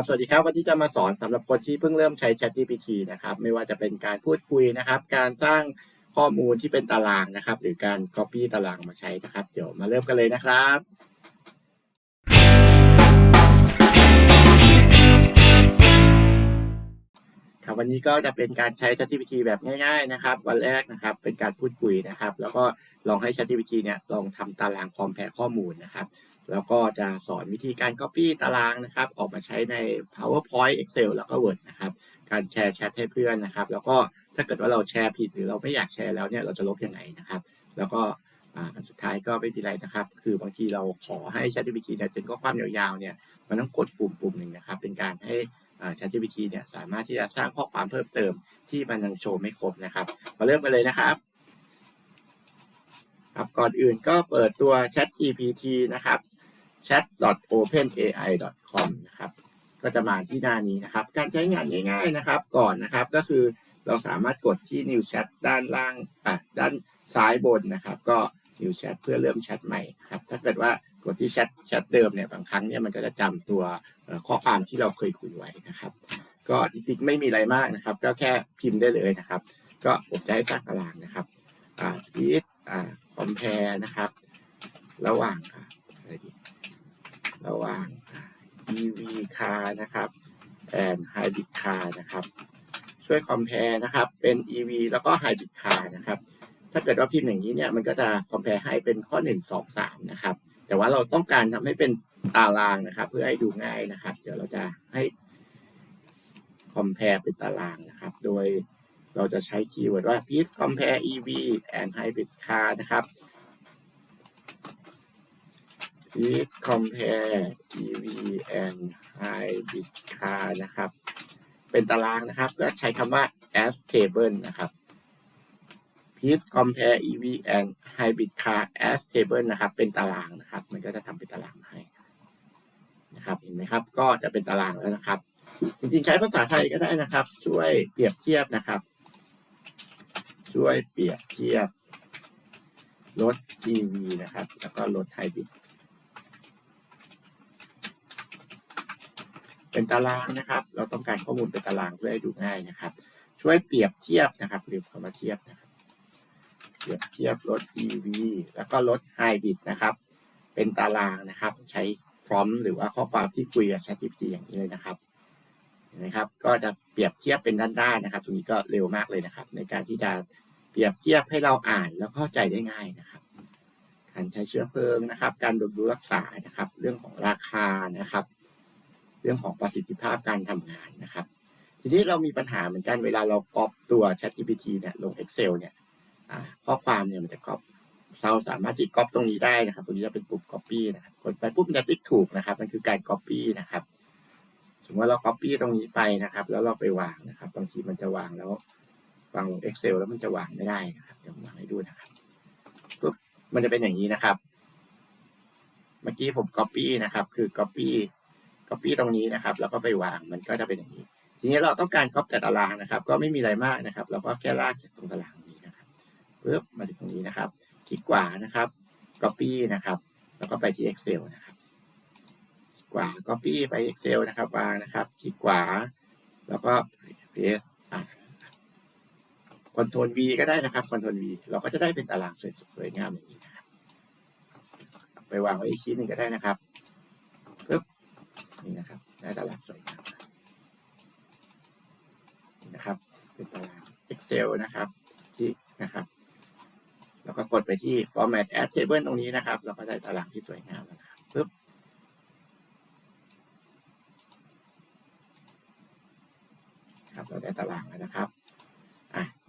ครับสวัสดีครับวันนี้จะมาสอนสำหรับคนที่เพิ่งเริ่มใช้ ChatGPT นะครับไม่ว่าจะเป็นการพูดคุยนะครับ การสร้างข้อมูลที่เป็นตารางนะครับ หรือการ Copy ตารางมาใช้นะครับ เดี๋ยวมาเริ่มกันเลยนะครับ ครับวันนี้ก็จะเป็นการใช้ ChatGPT แบบง่ายๆนะครับ วันแรกนะครับเป็นการพูดคุยนะครับ แล้วก็ลองให้ ChatGPT เนี่ยลองทำตารางคอมแพรข้อมูลนะครับ แล้วก็จะสอนวิธีการ Copy ตารางนะครับ ออกมาใช้ใน PowerPoint Excel แล้วก็ Word นะครับ การแชร์แชทให้เพื่อนนะครับ แล้วก็ถ้าเกิดว่าเราแชร์ผิดหรือเราไม่อยากแชร์แล้วเนี่ยเราจะลบยังไงนะครับ แล้วก็อ่าอันสุดท้ายก็ไม่เป็นไรนะครับ คือบางทีเราขอให้ ChatGPT เนี่ยเป็นข้อความยาวๆเนี่ยมันต้องกดปุ่มปุ่มหนึ่งนะครับ เป็นการให้อ่า ChatGPT เนี่ยสามารถที่จะสร้างข้อความเพิ่มเติมที่มันยังโชว์ไม่ครบนะครับ มาเริ่มกันเลยนะครับ ครับก่อนอื่นก็เปิดตัว ChatGPT นะครับ chat.openai.com นะครับก็จะมาที่หน้านี้นะครับ การใช้งานง่าย ๆนะครับ ก่อนนะครับก็คือเราสามารถกดที่ New Chat ด้านล่างอะด้านซ้ายบนนะครับ ก็ New Chat เพื่อเริ่มแชทใหม่ครับ ถ้าเกิดว่ากดที่แชทแชทเดิมเนี่ยบางครั้งเนี่ยมันก็จะจำตัวข้อความที่เราเคยคุยไว้นะครับ ก็จริงๆไม่มีอะไรมากนะครับ ก็แค่พิมพ์ได้เลยนะครับ ก็ผมจะให้สร้างตารางนะครับอ่า list อ่า compare นะครับ ระหว่างอะไรดีระหว่าง EV car นะครับ and hybrid car นะครับ ช่วย compare นะครับ เป็น EV แล้วก็ hybrid car นะครับ ถ้าเกิดว่าพิมพ์อย่างนี้เนี่ย มันก็จะ compare ให้เป็นข้อ 1 2 3 นะครับ แต่ว่าเราต้องการทำให้เป็นตารางนะครับ เพื่อให้ดูง่ายนะครับ เดี๋ยวเราจะให้ compare เป็นตารางนะครับ โดย เราจะใช้คีย์เวิร์ดว่า please compare EV and hybrid car นะครับ please compare EV and hybrid car นะครับ เป็นตารางนะครับก็ใช้คำว่า as table นะครับ please compare EV and hybrid car as table นะครับ เป็นตารางนะครับ มันก็จะทำเป็นตารางให้นะครับ เห็นไหมครับ ก็จะเป็นตารางแล้วนะครับ จริงๆ ใช้ภาษาไทยก็ได้นะครับ ช่วยเปรียบเทียบนะครับ ช่วยเปรียบเทียบรถ EV นะครับ แล้วก็รถไฮบริดเป็นตารางนะครับ เราต้องการข้อมูลเป็นตารางเพื่อให้ดูง่ายนะครับ ช่วยเปรียบเทียบนะครับลืมคำว่าเทียบนะครับเปรียบเทียบรถ EV แล้วก็รถไฮบริดนะครับ เป็นตารางนะครับ ใช้พร้อมหรือว่าข้อความที่คุยกับ ChatGPT อย่างนี้เลยนะครับเห็นไหมครับ ก็จะเปรียบเทียบเป็นด้านๆนะครับตรงนี้ก็เร็วมากเลยนะครับ ในการที่จะ เปรียบเทียบให้เราอ่านแล้วเข้าใจได้ง่ายนะครับการใช้เชื้อเพลิงนะครับ การบำรุงรักษานะครับ เรื่องของราคานะครับ เรื่องของประสิทธิภาพการทำงานนะครับ ทีนี้เรามีปัญหาเหมือนกันเวลาเราก๊อปตัว ChatGPT เนี่ยลง Excel เนี่ยข้อความเนี่ยมันจะก๊อปเราสามารถที่ก๊อปตรงนี้ได้นะครับ ตรงนี้จะเป็นปุ่ม Copy นะครับ กดไปปุ๊บมันจะติ๊กถูกนะครับ มันคือการ Copy นะครับ สมมติว่าเรา Copy ตรงนี้ไปนะครับ แล้วเราไปวางนะครับ บางทีมันจะวางแล้ว วางลง Excel แล้วมันจะวางไม่ได้นะครับเดี๋ยววางให้ดูนะครับปุ๊บมันจะเป็นอย่างนี้นะครับ เมื่อกี้ผม Copy นะครับ คือ Copy Copy ตรงนี้นะครับ แล้วก็ไปวางมันก็จะเป็นอย่างนี้ ทีนี้เราต้องการ Copy จากตารางนะครับ ก็ไม่มีอะไรมากนะครับ เราก็แค่ลากจากตรงตารางนี้นะครับปุ๊บมาถึงตรงนี้นะครับ คลิกขวานะครับ Copy นะครับ แล้วก็ไปที่ Excel นะครับกขวา Copy ไป Excel นะครับ วางนะครับ คลิกขวา แล้วก็ paste คอ่า Ctrl V ก็ได้นะครับ Ctrl V เราก็จะได้เป็นตารางสวยๆงามอย่างนี้นะครับไปวางไว้อีกชิ้นหนึ่งก็ได้นะครับปึ๊บนี่นะครับได้ตารางสวยงามนี่นะครับ เป็นตาราง Excel นะครับที่นะครับ แล้วก็กดไปที่ format add table ตรงนี้นะครับ เราก็ได้ตารางที่สวยงามแล้วนะครับปึ๊บครับเราได้ตารางแล้วนะครับ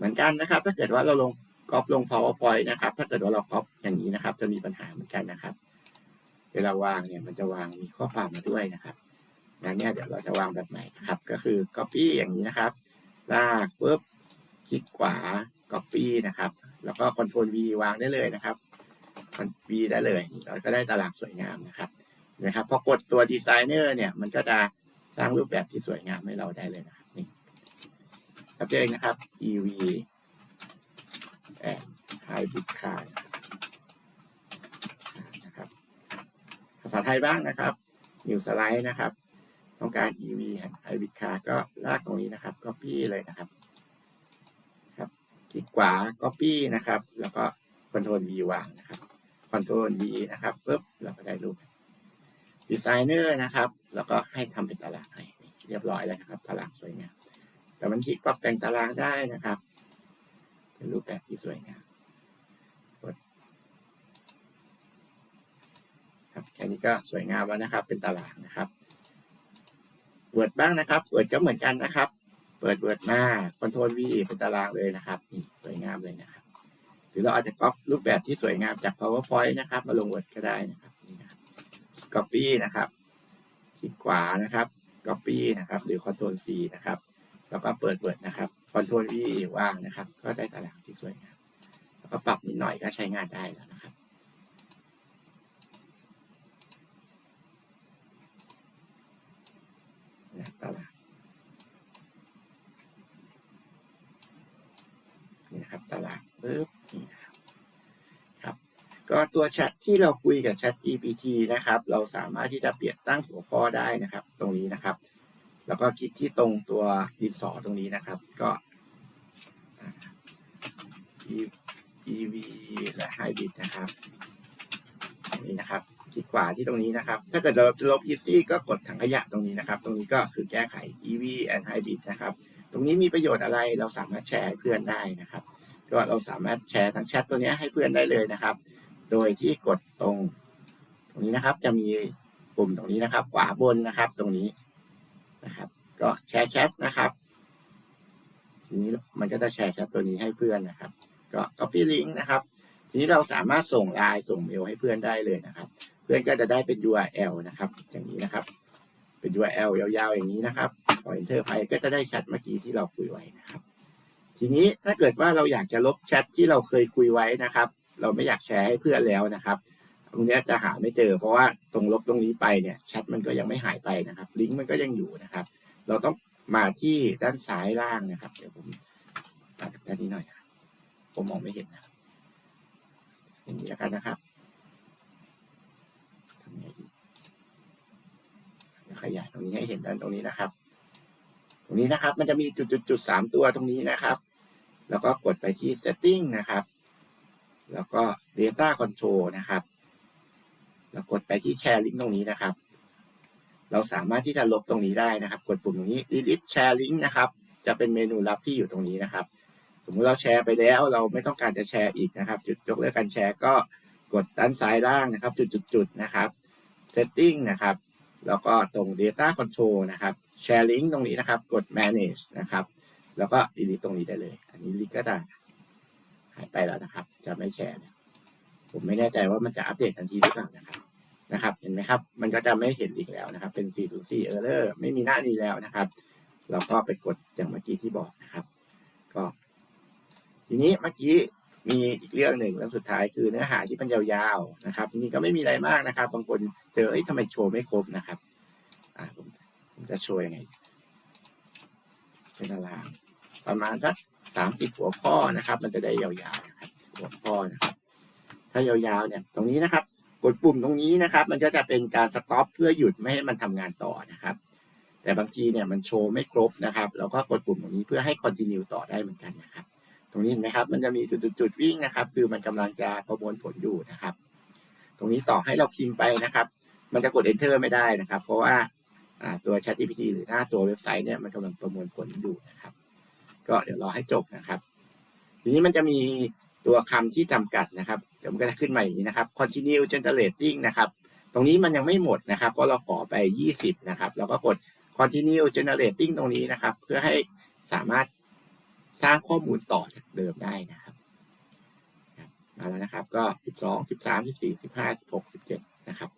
เหมือนกันนะครับ ถ้าเกิดว่าเราลงก๊อปลง powerpoint นะครับ ถ้าเกิดว่าเราก๊อปอย่างนี้นะครับ จะมีปัญหาเหมือนกันนะครับ เวลาวางเนี่ยมันจะวางมีข้อความมาด้วยนะครับงั้นเนี่ยเดี๋ยวเราจะวางแบบใหม่นะครับ ก็คือ copy อย่างนี้นะครับ ลากปุ๊บคลิกขวา copy นะครับ แล้วก็ Ctrl V วางได้เลยนะครับ V ได้เลยเราก็ได้ตารางสวยงามนะครับนไหมครับพอกดตัว designer เนี่ยมันก็จะสร้างรูปแบบที่สวยงามให้เราได้เลยนะครับ นี่ครับเองนะครับ EV and hybrid car นะครับภาษาไทยบ้างนะครับ New Slide นะครับ ต้องการ EV แห่ง hybrid car ก็ลากตรงนี้นะครับ copy เลยนะครับครับคลิกขวา copy นะครับ แล้วก็ control V วางนะครับ control V นะครับปุ๊บเราก็ได้รูป designer นะครับ แล้วก็ให้ทำเป็นตารางให้เรียบร้อยแล้วนะครับตารางสวยงาม แต่มันคลิกปรับแต่งตารางได้นะครับ เป็นรูปแบบที่สวยงามกดครับแค่นี้ก็สวยงามแล้วนะครับ เป็นตารางนะครับเวิร์ดบ้างนะครับเวิร์ดก็เหมือนกันนะครับ เปิดเวิร์ดมาคอนโทรล V เป็นตารางเลยนะครับนี่สวยงามเลยนะครับ หรือเราอาจจะก๊อปรูปแบบที่สวยงามจาก powerpoint นะครับ มาลงเวิร์ดก็ได้นะครับนี่นะครับ copy นะครับคลิกขวานะครับ copy นะครับ หรือ control C นะครับ แล้วก็เปิดเวิร์ดนะครับ control V ว่างนะครับ ก็ได้ตารางที่สวยงามแล้วก็ปรับนิดหน่อยก็ใช้งานได้แล้วนะครับนะตารางนี่นะครับตารางปึ๊บนี่นะครับครับ ก็ตัวแชทที่เราคุยกับ Chat GPT นะครับ เราสามารถที่จะเปลี่ยนตั้งหัวข้อได้นะครับ ตรงนี้นะครับ แล้วก็คลิกที่ตรงตัวดินสอตรงนี้นะครับ ก็ E- EV และ Hybrid นะครับนี้นะครับคลิกขวาที่ตรงนี้นะครับ ถ้าเกิดเราลบ easy ก็กดถังขยะตรงนี้นะครับ ตรงนี้ก็คือแก้ไข EV and hybrid นะครับ ตรงนี้มีประโยชน์อะไรเราสามารถแชร์เพื่อนได้นะครับ ก็เราสามารถแชร์ทั้งแชทตัวนี้ให้เพื่อนได้เลยนะครับ โดยที่กดตรง ตรงนี้นะครับจะมีปุ่มตรงนี้นะครับ ขวาบนนะครับ ตรงนี้ นะครับ ก็แชร์แชทนะครับทีนี้มันก็จะแชร์แชทตัวนี้ให้เพื่อนนะครับ ก็ copy link นะครับ ทีนี้เราสามารถส่งไลน์ส่งเมลให้เพื่อนได้เลยนะครับ เพื่อนก็จะได้เป็น URL นะครับ อย่างนี้นะครับ เป็น URL ยาวๆ อย่างนี้นะครับพอ enter ไปก็จะได้แชทเมื่อกี้ที่เราคุยไว้นะครับ ทีนี้ถ้าเกิดว่าเราอยากจะลบแชทที่เราเคยคุยไว้นะครับ เราไม่อยากแชร์ให้เพื่อนแล้วนะครับ ตรงนี้จะหาไม่เจอ เพราะว่าตรงลบตรงนี้ไปเนี่ยแชทมันก็ยังไม่หายไปนะครับ ลิงก์มันก็ยังอยู่นะครับ เราต้องมาที่ด้านซ้ายล่างนะครับ เดี๋ยวผมตัดด้านนี้หน่อยนะผมมองไม่เห็นนะอย่างนี้แล้วกันนะครับทำไงดีขยายตรงนี้ให้เห็นด้านตรงนี้นะครับ ตรงนี้นะครับ มันจะมีจุดจุดจุดสามตัวตรงนี้นะครับ แล้วก็กดไปที่ setting นะครับ แล้วก็ data control นะครับ แล้วกดไปที่ share link ตรงนี้นะครับ เราสามารถที่จะลบตรงนี้ได้นะครับ กดปุ่มตรงนี้ delete share link นะครับ จะเป็นเมนูลับที่อยู่ตรงนี้นะครับ สมมติเราแชร์ไปแล้วเราไม่ต้องการจะแชร์อีกนะครับ จุดยกเลิกการแชร์ก็กดด้านซ้ายล่างนะครับ จุดๆๆนะครับ setting นะครับ แล้วก็ตรง data control นะครับ sharing ตรงนี้นะครับ กด manage นะครับ แล้วก็ delete ตรงนี้ได้เลย อันนี้ลิงก์ก็จะหายไปแล้วนะครับ จะไม่แชร์ผมไม่แน่ใจว่ามันจะอัปเดตทันทีหรือเปล่านะครับ นะครับ เห็นไหมครับ มันก็จะไม่เห็นอีกแล้วนะครับ เป็น 404 error ไม่มีหน้านี้แล้วนะครับ เราก็ไปกดอย่างเมื่อกี้ที่บอกนะครับ ก็ ทีนี้เมื่อกี้มีอีกเรื่องหนึ่งเรื่องสุดท้ายคือเนื้อหาที่มันยาวๆนะครับทีนี้ก็ไม่มีอะไรมากนะครับ บางคนเจอเอ้ยทำไมโชว์ไม่ครบนะครับอ่าผมผมจะโชว์ยังไงเป็นตาราง ประมาณสักสามสิบหัวข้อนะครับ มันจะได้ยาวๆนะครับ หัวข้อนะครับ ถ้ายาวๆเนี่ย ตรงนี้นะครับ กดปุ่มตรงนี้นะครับ มันก็จะเป็นการสต็อปเพื่อหยุดไม่ให้มันทำงานต่อนะครับ แต่บางทีเนี่ยมันโชว์ไม่ครบนะครับ เราก็กดปุ่มตรงนี้เพื่อให้คอนติเนียต่อได้เหมือนกันนะครับ ตรงนี้เห็นไหมครับ มันจะมีจุดๆวิ่งนะครับ คือมันกำลังจะประมวลผลอยู่นะครับ ตรงนี้ต่อให้เราพิมพ์ไปนะครับ มันจะกด enter ไม่ได้นะครับ เพราะว่าอ่าตัว ChatGPT หรือหน้าตัวเว็บไซต์เนี่ยมันกำลังประมวลผลอยู่นะครับ ก็เดี๋ยวรอให้จบนะครับ ทีนี้มันจะมี ตัวคำที่จำกัดนะครับเดี๋ยวมันก็จะขึ้นมาอย่างนี้นะครับ continue generating นะครับ ตรงนี้มันยังไม่หมดนะครับเพราะเราขอไป 20 นะครับเราก็กด continue generating ตรงนี้นะครับ เพื่อให้สามารถสร้างข้อมูลต่อจากเดิมได้นะครับมาแล้วนะครับก็ 12 13 14 15 16 17นะครับ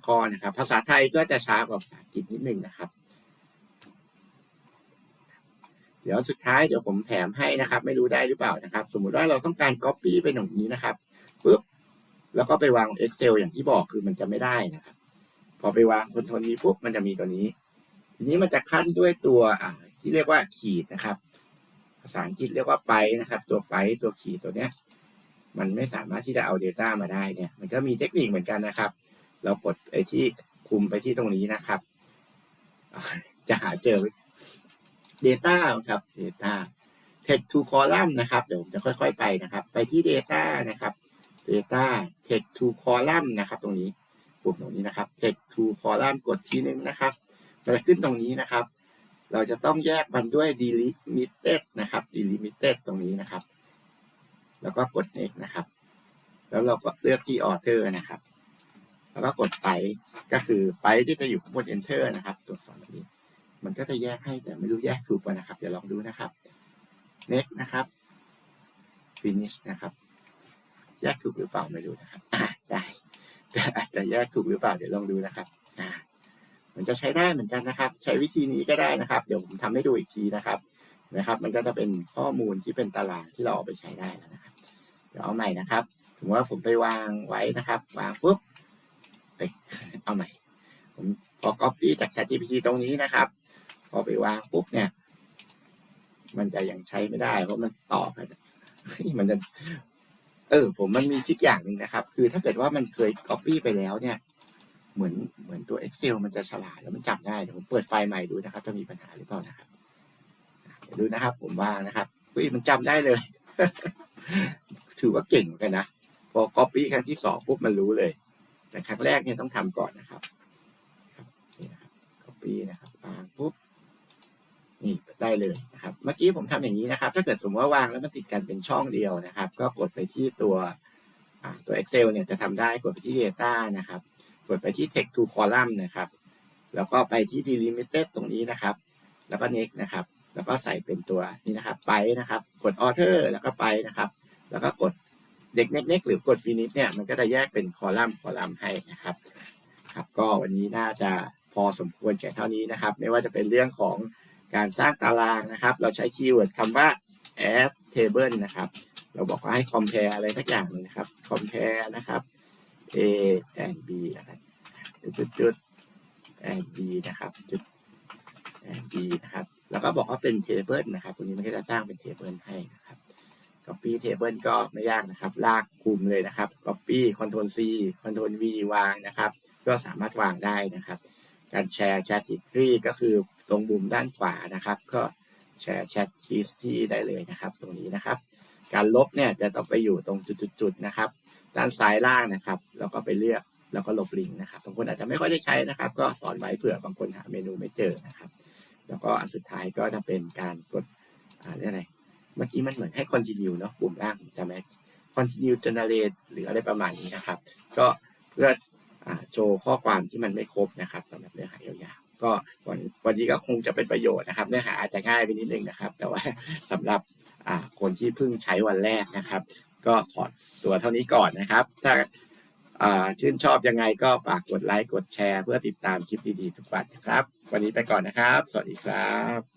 20 ข้อนะครับ ภาษาไทยก็จะช้ากว่าภาษาอังกฤษนิดนึงนะครับ เดี๋ยวสุดท้ายเดี๋ยวผมแถมให้นะครับ ไม่รู้ได้หรือเปล่านะครับ สมมุติว่าเราต้องการ Copy ไปตรงนี้นะครับปุ๊บแล้วก็ไปวาง Excel อย่างที่บอกคือมันจะไม่ได้นะครับ พอไปวางคนทนนี้ปุ๊บมันจะมีตัวนี้ ทีนี้มันจะขั้นด้วยตัวอ่าที่เรียกว่าขีดนะครับ ภาษาอังกฤษเรียกว่าไปนะครับ ตัวไปตัวขีดตัวเนี้ย มันไม่สามารถที่จะเอา Data มาได้เนี่ย มันก็มีเทคนิคเหมือนกันนะครับ เรากดไอ้ที่คุมไปที่ตรงนี้นะครับ จะหาเจอ Data ครับ Data Text to Column นะครับ เดี๋ยวผมจะค่อย ๆ ไปนะครับ ไปที่ Data นะครับ Data Text to Column นะครับ ตรงนี้ปุ่มตรงนี้นะครับ Text to Column กดทีนึงนะครับมันจะขึ้นตรงนี้นะครับ เราจะต้องแยกมันด้วย delimited นะครับ delimited ตรงนี้นะครับ แล้วก็กด next นะครับ แล้วเราก็เลือกที่ author นะครับ แล้วก็กดไปก็คือไปที่จะอยู่ข้างบน enter นะครับ ตัว ก็จะแยกให้แต่ไม่รู้แยกถูกป่ะนะครับ เดี๋ยวลองดูนะครับ next นะครับ finish นะครับ แยกถูกหรือเปล่าไม่รู้นะครับได้แต่อาจจะแยกถูกหรือเปล่าเดี๋ยวลองดูนะครับอ่ามันจะใช้ได้เหมือนกันนะครับ ใช้วิธีนี้ก็ได้นะครับ เดี๋ยวผมทำให้ดูอีกทีนะครับนะครับ มันก็จะเป็นข้อมูลที่เป็นตารางที่เราเอาไปใช้ได้แล้วนะครับ เดี๋ยวเอาใหม่นะครับถึงว่าผมไปวางไว้นะครับ วางปุ๊บเอ้ยเอาใหม่ ผมพอ copy จาก ChatGPT ตรงนี้นะครับ อไปวางปุ๊บเนี่ย มันจะยังใช้ไม่ได้ เพราะมันต่อกันเฮ้ยมันจะเออ ผมมันมีทิกอย่างหนึ่งนะครับ คือถ้าเกิดว่ามันเคย copy ไปแล้วเนี่ย เหมือนเหมือนตัว Excel มันจะฉลาดแล้วมันจำได้เดี๋ยวผมเปิดไฟล์ใหม่ดูนะครับ จะมีปัญหาหรือเปล่านะครับเดี๋ยวดูนะครับ ผมวางนะครับเฮ้ยมันจำได้เลย ถือว่าเก่งเหมือนกันนะพอ copy ครั้งที่สองปุ๊บมันรู้เลย แต่ครั้งแรกเนี่ยต้องทำก่อนนะครับ ครับนี่นะครับ copy นะครับวางปุ๊บ นี่ได้เลยนะครับ เมื่อกี้ผมทำอย่างนี้นะครับ ถ้าเกิดสมมติว่าวางแล้วมันติดกันเป็นช่องเดียวนะครับ ก็กดไปที่ตัวตัว Excel เนี่ยจะทำได้กดไปที่ Data นะครับ กดไปที่ text to column นะครับ แล้วก็ไปที่ delimited ตรงนี้นะครับ แล้วก็ next นะครับ แล้วก็ใส่เป็นตัวนี้นะครับ ไปนะครับ กด author แล้วก็ไปนะครับ แล้วก็กดเด็ก next next หรือกด finish เนี่ยมันก็จะแยกเป็นคอลัมน์คอลัมน์ให้นะครับครับ ก็วันนี้น่าจะพอสมควรแก่เท่านี้นะครับ ไม่ว่าจะเป็นเรื่องของ การสร้างตารางนะครับ เราใช้คีย์เวิร์ดคำว่า add table นะครับ เราบอกว่าให้ compare อะไรสักอย่างนึงนะครับ compare นะครับ A and B นะครับจุดจุด and B นะครับจุด and B นะครับแล้วก็บอกว่าเป็น table นะครับตรงนี้มันก็จะสร้างเป็น table ให้นะครับ copy table ก็ไม่ยากนะครับ ลากกลุ่มเลยนะครับ copy control C control V วางนะครับ ก็สามารถวางได้นะครับ การแชร์ chat history ก็คือ ตรงมุมด้านขวานะครับ ก็แชร์ chat history ได้เลยนะครับ ตรงนี้นะครับ การลบเนี่ยจะต้องไปอยู่ตรงจุดๆนะครับ ด้านซ้ายล่างนะครับ แล้วก็ไปเลือกแล้วก็ลบลิงก์นะครับบางคนอาจจะไม่ค่อยได้ใช้นะครับ ก็สอนไว้เผื่อบางคนหาเมนูไม่เจอนะครับ แล้วก็อันสุดท้ายก็จะเป็นการกดอ่าเรียกอะไรเมื่อกี้มันเหมือนให้ continue เนาะปุ่มล่างผมจำไหม continue generate หรืออะไรประมาณนี้นะครับ ก็เพื่ออโชว์ข้อความที่มันไม่ครบนะครับสำหรับเนื้อหายาว ก็วันวันนี้ก็คงจะเป็นประโยชน์นะครับ เนื้อหาอาจจะง่ายไปนิดนึงนะครับ แต่ว่าสำหรับคนที่เพิ่งใช้วันแรกนะครับ ก็ขอตัวเท่านี้ก่อนนะครับ ถ้าอ่าชื่นชอบยังไงก็ฝากกดไลค์กดแชร์ เพื่อติดตามคลิปดีๆทุกวันนะครับ วันนี้ไปก่อนนะครับ สวัสดีครับ